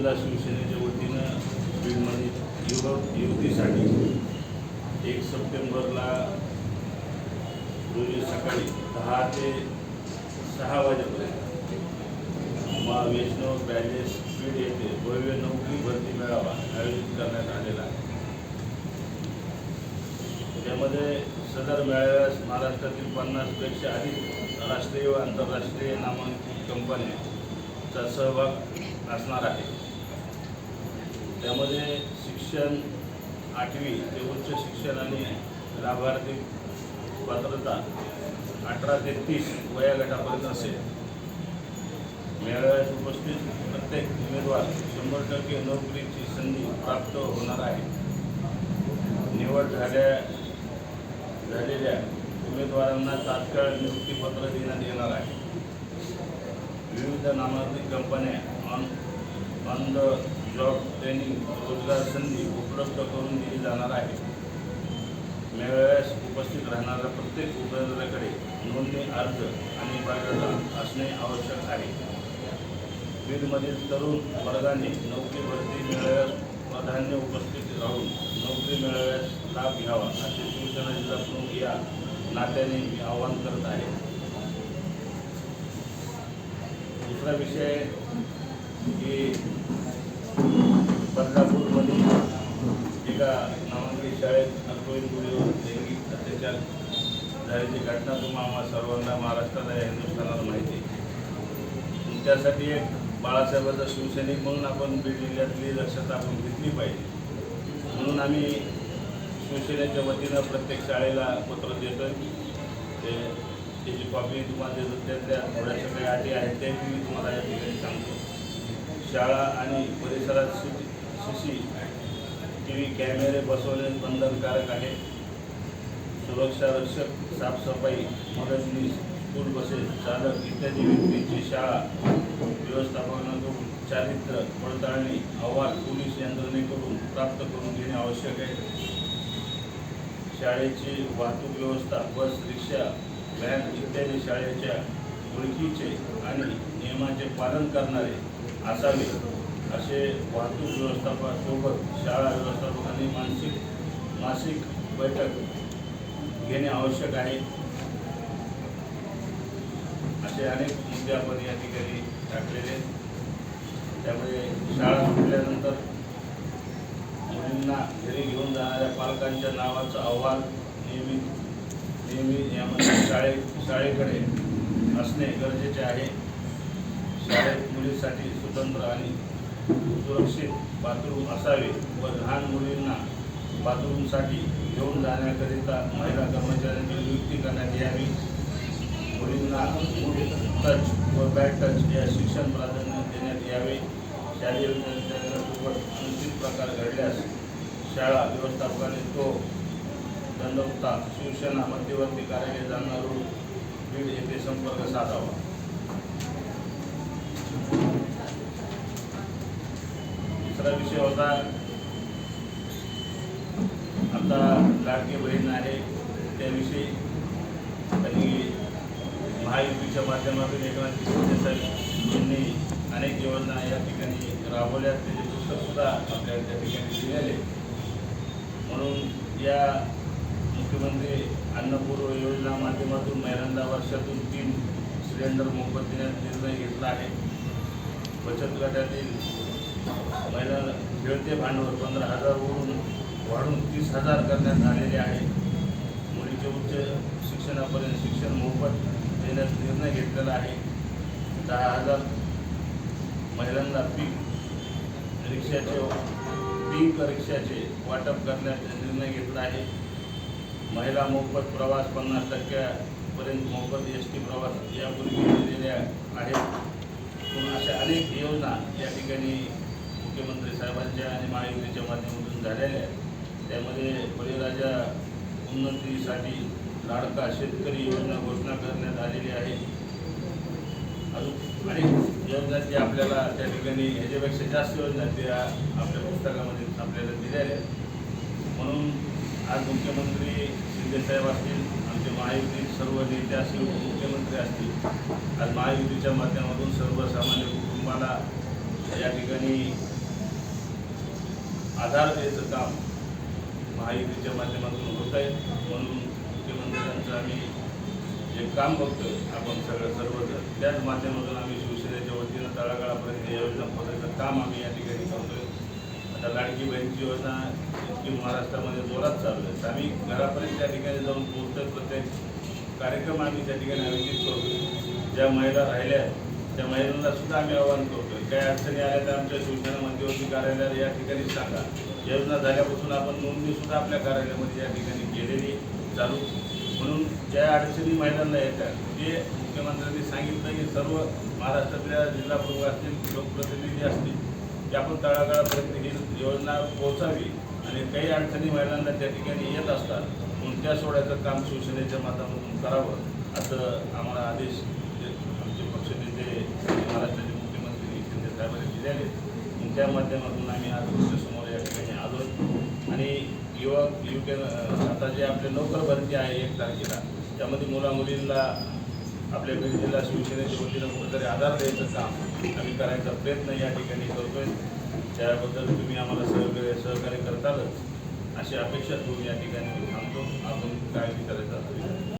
जिल्हा शिवसेनेच्या वतीनं बीडमध्ये युवक युवतीसाठी एक सप्टेंबरला रोजी सकाळी दहा ते सहा वाजेपर्यंत मा वैष्णव पॅलेस बीड येथे भव्य नोकरी भरती मेळावा आयोजित करण्यात आलेला आहे. त्यामध्ये सदर मेळाव्यास महाराष्ट्रातील पन्नासपेक्षा अधिक राष्ट्रीय व आंतरराष्ट्रीय नामांकित कंपन्यांचा सहभाग असणार आहे. त्यामध्ये शिक्षण आठवी ते उच्च शिक्षण आणि लाभार्थी पात्रता अठरा ते तीस वया गटापर्यंत असेल. मेळाव्यात उपस्थित प्रत्येक उमेदवार शंभर टक्के नोकरीची संधी प्राप्त होणार आहे. निवड झाल्या झालेल्या उमेदवारांना तात्काळ नियुक्तीपत्र देण्यात येणार आहे. विविध नामांकित कंपन्या on on the job training रोजगार संधी उपलब्ध करून दिली जाणार आहे. मेळाव्यास उपस्थित राहणाऱ्या प्रत्येक उमेदवाराकडे नोंदणी अर्ज आणि बायोडाटा असणे आवश्यक आहे. बीडमधील तरुण वर्गाने नोकरी भरती मेळाव्यास प्राधान्य उपस्थित राहून नोकरी मेळाव्यास लाभ घ्यावा असे शिवसेना जिल्हा प्रमुख या नात्याने मी आवाहन करत आहे. दुसरा विषय की एका नामांकित शाळेत अल्पवयीन मुलीवर लैंगिक अत्याचार झाल्याची घटना तुम्हा आम्हा सर्वांना महाराष्ट्राला या हिंदुस्थानाला माहिती आहे. त्यासाठी एक बाळासाहेबांचा शिवसैनिक म्हणून आपण बीड जिल्ह्यातली दक्षता आपण घेतली पाहिजे. म्हणून आम्ही शिवसेनेच्या वतीनं प्रत्येक शाळेला पत्र देतो ते त्याची कॉपी तुम्हाला देतो. त्यातल्या थोड्याशा काही अटी आहेत त्या मी तुम्हाला या ठिकाणी सांगतो. शाळा आणि परिसरात शिशी टी व्ही कॅमेरे बसवणे बंधनकारक आहे. सुरक्षा रक्षक साफसफाई मदतनीस स्कूल बसेस चालक इत्यादी व्यक्तींची शाळा व्यवस्थापनाकडून चारित्र्य पडताळणी अहवाल पोलीस यंत्रणेकडून प्राप्त करून घेणे आवश्यक आहे. शाळेची वाहतूक व्यवस्था बस रिक्षा व्हॅन इत्यादी शाळेच्या ओळखीचे आणि नियमाचे पालन करणारे असावे. असे वाहतूक व्यवस्थापनासोबत शाळा व्यवस्थापकांनी मानसिक मासिक बैठक घेणे आवश्यक आहे. असे अनेक मुद्दे आपण या ठिकाणी टाकलेले त्यामुळे शाळा सुटल्यानंतर मुलींना घरी घेऊन जाणाऱ्या पालकांच्या नावाचा अहवाल नियमित नेहमी यामध्ये शाळे शाळेकडे असणे गरजेचे आहे. शाळेत मुलीसाठी स्वतंत्र आणि सुरक्षित बाथरूम असावे व लहान मुलींना बाथरूमसाठी घेऊन जाण्याकरिता महिला कर्मचाऱ्यांची नियुक्ती करण्यात यावी. मुलींना टच व बॅड टच या शिक्षण प्राधान्य देण्यात यावे. शालेय विद्यार्थ्यांसोबत अनुचित प्रकार घडल्यास शाळा व्यवस्थापकाने तो दंडवता शिवसेना मध्यवर्ती कार्यालय जालना रोड बीड येथे संपर्क साधावा. दुसरा विषय होता. आता लाडकी बहीण आहे त्याविषयी त्यांनी महायुतीच्या माध्यमातून एकनाथ शिंदे साहेब यांनी अनेक योजना या ठिकाणी राबवल्या. त्याचे पुस्तकसुद्धा आपल्याला त्या ठिकाणी दिलेले म्हणून या मुख्यमंत्री अन्नपूर्व योजना माध्यमातून महिलांदा वर्षातून तीन सिलेंडर मोफत देण्याचा निर्णय घेतला आहे. बचत गटातील महिला खेळते भांडवल पंधरा हजारवरून वाढून तीस हजार करण्यात आलेले आहे. मुलीचे उच्च शिक्षणापर्यंत शिक्षण मोफत देण्यास निर्णय घेतलेला आहे. दहा हजार महिलांना पीक रिक्षाचे पीक रिक्षाचे वाटप करण्याचा निर्णय घेतला आहे. महिला मोफत प्रवास पन्नास टक्क्यापर्यंत मोफत एस टी प्रवास यापूर्वी दिलेल्या आहेत. म्हणून अशा अनेक योजना या ठिकाणी मुख्यमंत्री साहेबांच्या आणि महायुतीच्या माध्यमातून झालेल्या आहेत. त्यामध्ये बळीराजा उन्नतीसाठी लाडका शेतकरी योजना घोषणा करण्यात आलेली आहे. अजून अनेक योजना जी आपल्याला त्या ठिकाणी ह्याच्यापेक्षा जास्त योजना त्या आपल्या पुस्तकामध्ये आपल्याला दिलेल्या आहेत. म्हणून आज मुख्यमंत्री शिंदेसाहेब असतील आमचे महायुती सर्व नेते असतील उपमुख्यमंत्री असतील आज महायुतीच्या माध्यमातून सर्वसामान्य कुटुंबाला या ठिकाणी आधार द्यायचं काम महायुतीच्या माध्यमातून होत आहे. म्हणून मुख्यमंत्र्यांचं आम्ही जे काम बघतोय आपण सगळं सर्वजण त्याच माध्यमातून आम्ही शिवसेनेच्या वतीनं तळागाळापर्यंत योजना पोहोचायचं काम आम्ही या ठिकाणी करतोय. आता लाडकी बहीणची योजना इतकी महाराष्ट्रामध्ये जोरात चालू आहे. तर आम्ही घरापर्यंत त्या ठिकाणी जाऊन पोहोचतोय. प्रत्येक कार्यक्रम आम्ही त्या ठिकाणी आयोजित करतोय. ज्या महिला राहिल्या आहेत, त्या महिलांना सुद्धा आम्ही आवाहन करतोय. काही अडचणी आल्या तर आमच्या शिवसेना मध्यवर्ती कार्यालयात या ठिकाणी सांगा. योजना झाल्यापासून आपण नोंदणी सुद्धा आपल्या कार्यालयामध्ये या ठिकाणी केलेली चालू. म्हणून ज्या अडचणी महिलांना येतात ते मुख्यमंत्र्यांनी सांगितलं की सर्व महाराष्ट्रातल्या जिल्हा प्रमुख असतील लोकप्रतिनिधी असतील की आपण तळागाळापर्यंत ही योजना पोहोचावी आणि काही अडचणी महिलांना त्या ठिकाणी येत असतात म्हणून त्या सोडायचं काम शिवसेनेच्या माध्यमातून करावं असं आम्हाला आदेश महाराष्ट्राचे मुख्यमंत्री शिंदे साहेबांनी दिले आहेत. आणि त्या माध्यमातून आम्ही आज तुमच्यासमोर या ठिकाणी आलो आणि युवक युवक आता जे आपले नोकर भरती आहे एक तारखेला त्यामध्ये मुला मुलींना आपल्या बीड जिल्हा शिवसेनेच्या वतीनं कुठेतरी आधार द्यायचं काम आम्ही करायचा प्रयत्न या ठिकाणी करतोय. त्याबद्दल तुम्ही आम्हाला सहकार्य सहकार्य करतालच. अशी अपेक्षा तुम्ही या ठिकाणी मी थांबतो. आपण काय करायचा